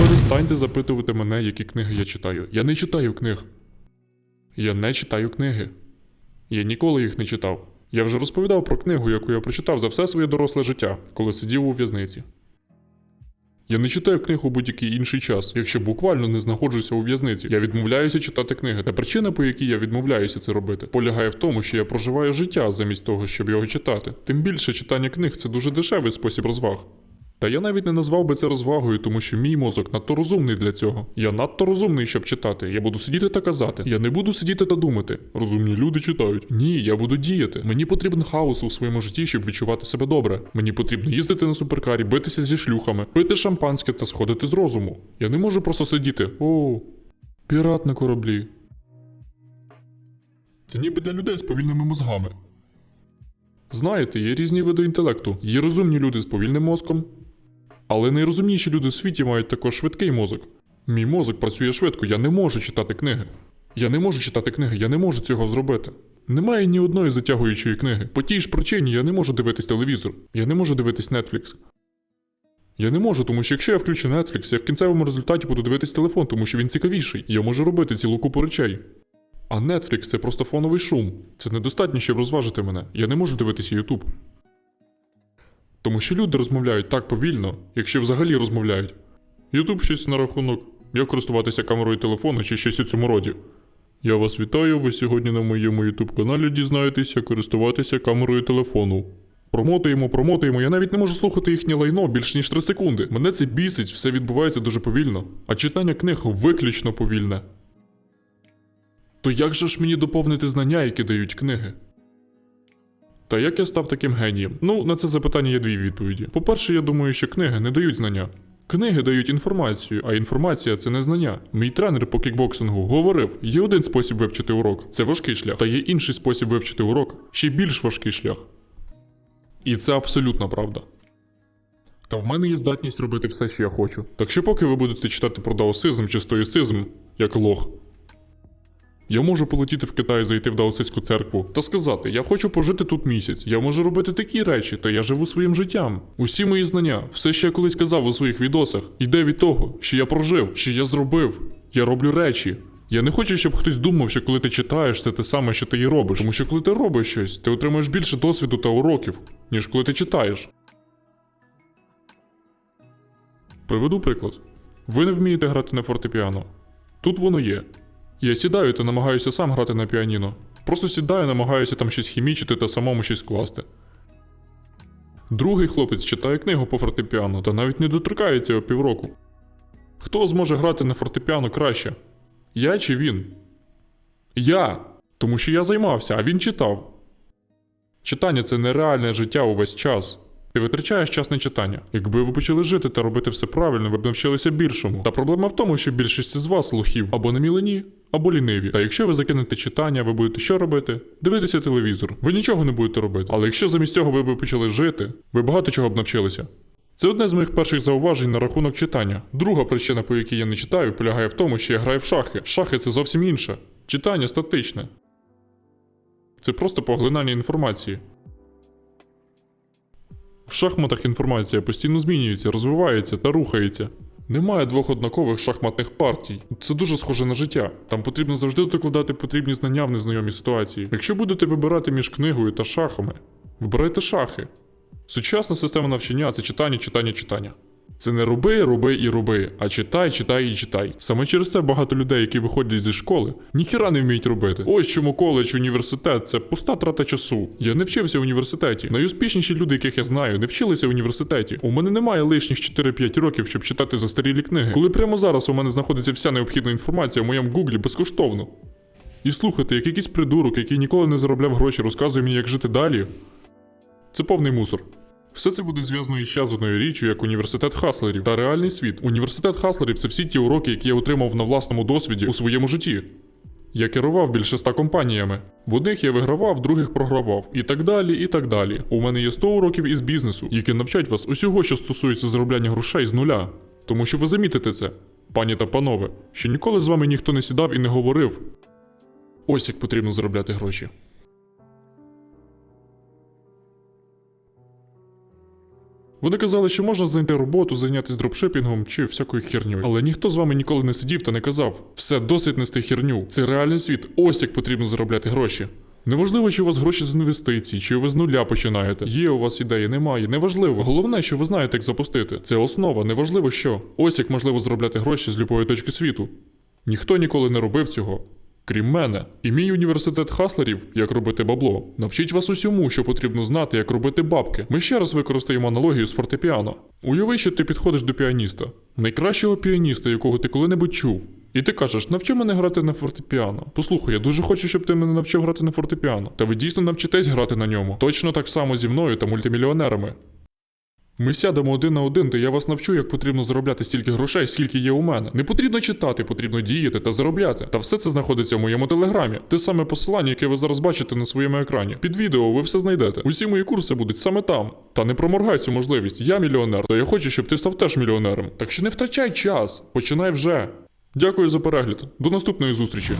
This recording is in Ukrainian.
Перестаньте запитувати мене, які книги я читаю. Я не читаю книг. Я не читаю книги. Я ніколи їх не читав. Я вже розповідав про книгу, яку я прочитав за все своє доросле життя, коли сидів у в'язниці. Я не читаю книг у будь-який інший час, якщо буквально не знаходжуся у в'язниці. Я відмовляюся читати книги. Та причина, по якій я відмовляюся це робити, полягає в тому, що я проживаю життя замість того, щоб його читати. Тим більше читання книг це дуже дешевий спосіб розваг. Та я навіть не назвав би це розвагою, тому що мій мозок надто розумний для цього. Я надто розумний, щоб читати. Я буду сидіти та казати. Я не буду сидіти та думати. Розумні люди читають. Ні, я буду діяти. Мені потрібен хаос у своєму житті, щоб відчувати себе добре. Мені потрібно їздити на суперкарі, битися зі шлюхами, пити шампанське та сходити з розуму. Я не можу просто сидіти. О, пірат на кораблі. Це ніби для людей з повільними мозгами. Знаєте, є різні види інтелекту. Є розумні люди з повільним мозком, але найрозумніші люди в світі мають також швидкий мозок. Мій мозок працює швидко, я не можу читати книги. Я не можу читати книги, я не можу цього зробити. Немає ні одної затягуючої книги. По тій ж причині я не можу дивитись телевізор. Я не можу дивитись Netflix. Я не можу, тому що якщо я включу Netflix, я в кінцевому результаті буду дивитись телефон, тому що він цікавіший. Я можу робити цілу купу речей. А Netflix це просто фоновий шум. Це недостатньо, щоб розважити мене. Я не можу дивитися YouTube. Тому що люди розмовляють так повільно, якщо взагалі розмовляють. Ютуб щось на рахунок, як користуватися камерою телефону чи щось у цьому роді. Я вас вітаю, ви сьогодні на моєму ютуб каналі дізнаєтесь, як користуватися камерою телефону. Промотуємо, промотуємо, я навіть не можу слухати їхнє лайно більш ніж 3 секунди. Мене це бісить, все відбувається дуже повільно, а читання книг виключно повільне. То як же ж мені доповнити знання, які дають книги? Та як я став таким генієм? Ну, на це запитання є дві відповіді. По-перше, я думаю, що книги не дають знання. Книги дають інформацію, а інформація це не знання. Мій тренер по кікбоксингу говорив: є один спосіб вивчити урок це важкий шлях, та є інший спосіб вивчити урок ще більш важкий шлях. І це абсолютна правда. Та в мене є здатність робити все, що я хочу. Так що поки ви будете читати про даосизм чи стоїцизм, як лох, я можу полетіти в Китай, зайти в даосистську церкву та сказати: я хочу пожити тут місяць. Я можу робити такі речі, та я живу своїм життям. Усі мої знання, все, що я колись казав у своїх відосах, йде від того, що я прожив, що я зробив. Я роблю речі. Я не хочу, щоб хтось думав, що коли ти читаєш, це те саме, що ти і робиш. Тому що коли ти робиш щось, ти отримуєш більше досвіду та уроків, ніж коли ти читаєш. Приведу приклад. Ви не вмієте грати на фортепіано. Тут воно є. Я сідаю та намагаюся сам грати на піаніно. Просто сідаю, намагаюся там щось хімічити та самому щось скласти. Другий хлопець читає книгу по фортепіано та навіть не доторкається його півроку. Хто зможе грати на фортепіано краще? Я чи він? Я. Тому що я займався, а він читав. Читання це нереальне життя увесь час. Ти витрачаєш час на читання. Якби ви почали жити та робити все правильно, ви б навчилися більшому. Та проблема в тому, що більшість з вас лохів або не мілені, або ліниві. Та якщо ви закинете читання, ви будете що робити? Дивитися телевізор. Ви нічого не будете робити. Але якщо замість цього ви б почали жити, ви багато чого б навчилися. Це одне з моїх перших зауважень на рахунок читання. Друга причина, по якій я не читаю, полягає в тому, що я граю в шахи. Шахи це зовсім інше. Читання статичне. Це просто поглинання інформації. В шахматах інформація постійно змінюється, розвивається та рухається. Немає двох однакових шахматних партій. Це дуже схоже на життя. Там потрібно завжди докладати потрібні знання в незнайомій ситуації. Якщо будете вибирати між книгою та шахами, вибирайте шахи. Сучасна система навчання це читання, читання, читання. Це не роби, роби і роби, а читай, читай і читай. Саме через це багато людей, які виходять зі школи, ніхіра не вміють робити. Ось чому коледж, університет це пуста трата часу. Я не вчився в університеті. Найуспішніші люди, яких я знаю, не вчилися в університеті. У мене немає лишніх 4-5 років, щоб читати застарілі книги. Коли прямо зараз у мене знаходиться вся необхідна інформація в моєму гуглі безкоштовно. І слухати, як якийсь придурок, який ніколи не заробляв гроші, розказує мені, як жити далі. Це повний мусор. Все це буде зв'язано із ще з одною річчю, як університет хаслерів та реальний світ. Університет хаслерів це всі ті уроки, які я отримав на власному досвіді у своєму житті. Я керував більше ста компаніями. В одних я вигравав, в других програвав. І так далі, і так далі. У мене є 100 уроків із бізнесу, які навчать вас усього, що стосується заробляння грошей з нуля. Тому що ви замітите це, пані та панове, що ніколи з вами ніхто не сідав і не говорив. Ось як потрібно заробляти гроші. Вони казали, що можна знайти роботу, зайнятися дропшипінгом чи всякою херньою. Але ніхто з вами ніколи не сидів та не казав: все досить нести херню. Це реальний світ. Ось як потрібно заробляти гроші. Неважливо, чи у вас гроші з інвестицій, чи ви з нуля починаєте. Є у вас ідеї, немає. Неважливо. Головне, що ви знаєте, як запустити. Це основа, неважливо що. Ось як можливо заробляти гроші з любої точки світу. Ніхто ніколи не робив цього. Крім мене, і мій університет хаслерів, як робити бабло, навчить вас усьому, що потрібно знати, як робити бабки. Ми ще раз використаємо аналогію з фортепіано. Уяви, що ти підходиш до піаніста, найкращого піаніста, якого ти коли-небудь чув. І ти кажеш, навчи мене грати на фортепіано. Послухай, я дуже хочу, щоб ти мене навчив грати на фортепіано. Та ви дійсно навчитесь грати на ньому. Точно так само зі мною та мультимільйонерами. Ми сядемо один на один, де я вас навчу, як потрібно заробляти стільки грошей, скільки є у мене. Не потрібно читати, потрібно діяти та заробляти. Та все це знаходиться в моєму телеграмі. Те саме посилання, яке ви зараз бачите на своєму екрані. Під відео ви все знайдете. Усі мої курси будуть саме там. Та не проморгай цю можливість. Я мільйонер, та я хочу, щоб ти став теж мільйонером. Так що не втрачай час. Починай вже. Дякую за перегляд. До наступної зустрічі.